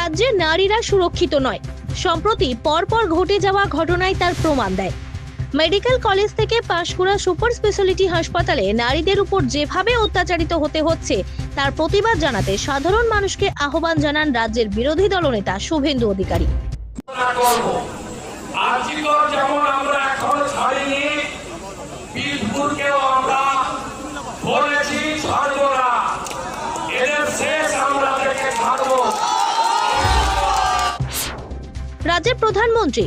রাজ্যে নারীরা সুরক্ষিত নয়। সম্প্রতি পরপর ঘটে যাওয়া ঘটনায় তার প্রমাণ দেয়। মেডিকেল কলেজ থেকে পাঁশকুড়া সুপার স্পেশালিটি হাসপাতালে নারীদের উপর যেভাবে অত্যাচারিত হতে হচ্ছে, তার প্রতিবাদ জানাতে সাধারণ মানুষকে আহ্বান জানান রাজ্যের বিরোধী দলনেতা শুভেন্দু অধিকারী। যেমন রাজ্যের প্রধানমন্ত্রী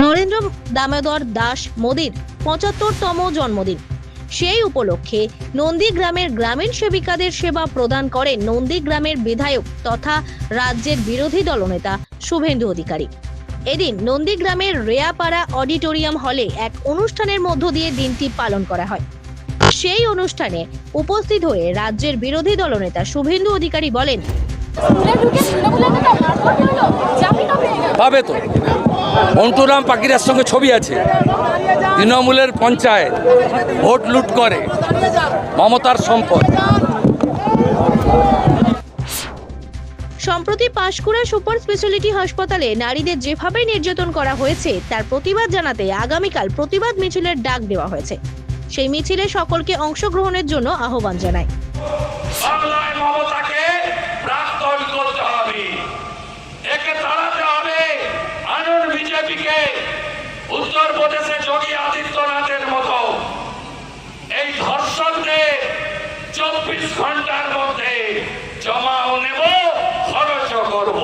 নরেন্দ্র দামোদর দাস মোদীর পঁচাত্তরতম জন্মদিন। সেই উপলক্ষে নন্দীগ্রামের গ্রামীণ সেবিকাদের সেবা প্রদান করেন নন্দীগ্রামের বিধায়ক তথা রাজ্যের বিরোধী দলনেতা শুভেন্দু অধিকারী। এদিন নন্দীগ্রামের রেয়াপাড়া অডিটোরিয়াম হলে এক অনুষ্ঠানের মধ্য দিয়ে দিনটি পালন করা হয়। সেই অনুষ্ঠানে উপস্থিত হয়ে রাজ্যের বিরোধী দলনেতা শুভেন্দু অধিকারী বলেন পাবে তো। মন্টুরাম পাখিরার সঙ্গে ছবি আছে। তৃণমূলের পঞ্চায়েত ভোট লুট করে। মমতার সম্পদ। সম্প্রতি পাঁশকুড়া সুপার স্পেশালিটি হাসপাতালে নারীদের যেভাবে নির্যাতন করা হয়েছে তার প্রতিবাদ জানাতে আগামীকাল প্রতিবাদ মিছিলের ডাক দেওয়া হয়েছে। সেই মিছিলে সকলকে অংশগ্রহণের জন্য আহ্বান জানায়। উত্তরপ্রদেশে যোগী আদিত্যনাথের মতো। এই ধর্ষকদের চব্বিশ ঘণ্টার মধ্যে জমাও নেব খরচও করব।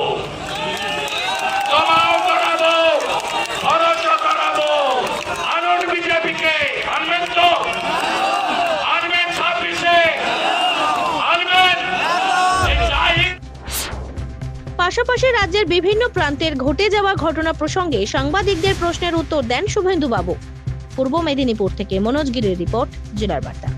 পাশাপাশি রাজ্যের বিভিন্ন প্রান্তের ঘটে যাওয়া ঘটনা প্রসঙ্গে সাংবাদিকদের প্রশ্নের উত্তর দেন শুভেন্দু বাবু পূর্ব মেদিনীপুর থেকে মনোজ গিরির রিপোর্ট, জেলার বার্তা।